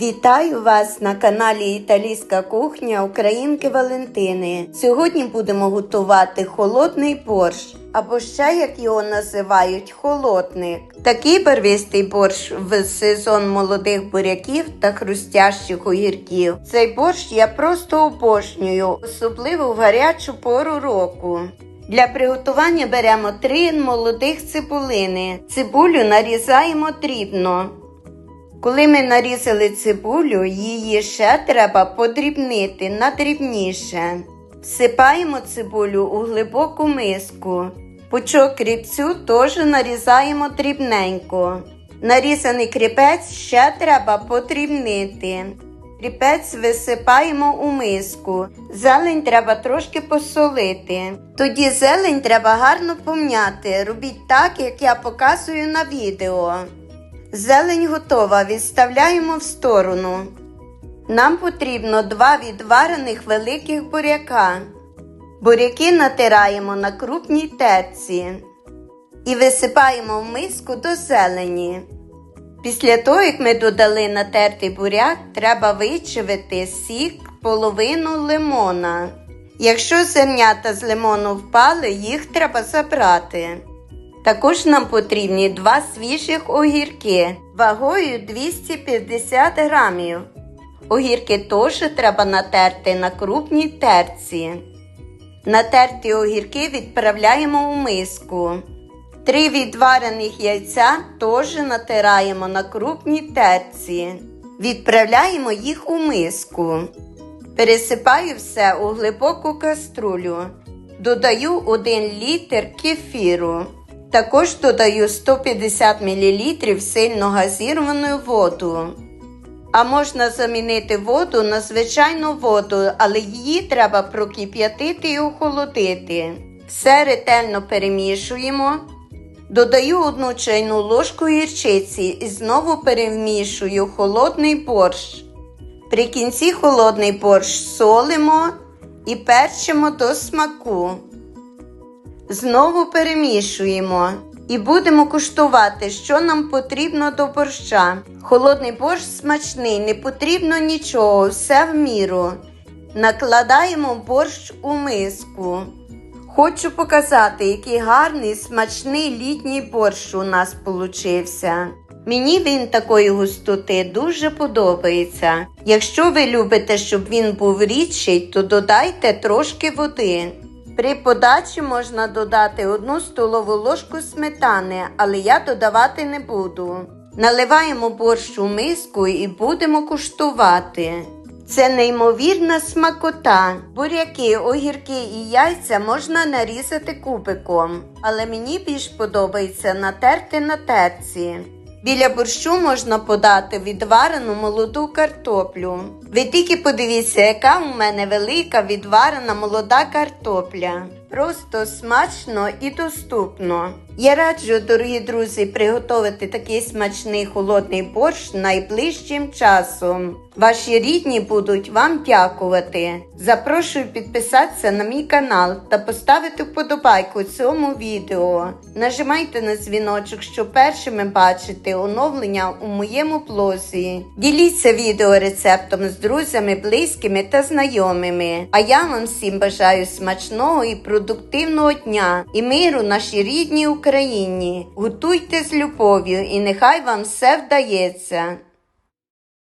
Вітаю вас на каналі Італійська кухня Українки Валентини. Сьогодні будемо готувати холодний борщ, або ще як його називають холодник. Такий барвистий борщ в сезон молодих буряків та хрустящих огірків. Цей борщ я просто обожнюю, особливо в гарячу пору року. Для приготування беремо три молодих цибулини. Цибулю нарізаємо дрібно. Коли ми нарізали цибулю, її ще треба подрібнити надрібніше. Всипаємо цибулю у глибоку миску. Пучок кріпцю теж нарізаємо дрібненько. Нарізаний кріпець ще треба подрібнити. Кріпець висипаємо у миску. Зелень треба трошки посолити. Тоді зелень треба гарно пом'яти. Робіть так, як я показую на відео. Зелень готова, відставляємо в сторону. Нам потрібно два відварених великих буряка. Буряки натираємо на крупній терці і висипаємо в миску до зелені. Після того, як ми додали натертий буряк, треба вичавити сік половину лимона. Якщо зернята з лимону впали, їх треба забрати. Також нам потрібні два свіжих огірки вагою 250 грамів. Огірки теж треба натерти на крупній терці. Натерті огірки відправляємо у миску. Три відварених яйця теж натираємо на крупній терці. Відправляємо їх у миску. Пересипаю все у глибоку каструлю. Додаю 1 літр кефіру. Також додаю 150 мл сильно газіровану воду. А можна замінити воду на звичайну воду, але її треба прокип'ятити і охолодити. Все ретельно перемішуємо. Додаю одну чайну ложку гірчиці і знову перемішую холодний борщ. При кінці холодний борщ солимо і перчимо до смаку. Знову перемішуємо і будемо куштувати, що нам потрібно до борща. Холодний борщ смачний, не потрібно нічого, все в міру. Накладаємо борщ у миску. Хочу показати, який гарний смачний літній борщ у нас получився. Мені він такої густоти дуже подобається. Якщо ви любите, щоб він був рідший, то додайте трошки води. При подачі можна додати одну столову ложку сметани, але я додавати не буду. Наливаємо борщ у миску і будемо куштувати. Це неймовірна смакота. Буряки, огірки і яйця можна нарізати кубиком, але мені більш подобається натерти на терці. Біля борщу можна подати відварену молоду картоплю. Ви тільки подивіться, яка у мене велика відварена молода картопля. Просто смачно і доступно. Я раджу, дорогі друзі, приготувати такий смачний холодний борщ найближчим часом. Ваші рідні будуть вам дякувати. Запрошую підписатися на мій канал та поставити вподобайку цьому відео. Нажимайте на дзвіночок, щоб першими бачити оновлення у моєму блозі. Діліться відео рецептом з друзями, близькими та знайомими. А я вам всім бажаю смачного і продуктивного дня і миру нашій рідній Україні. Готуйте з любов'ю і нехай вам все вдається.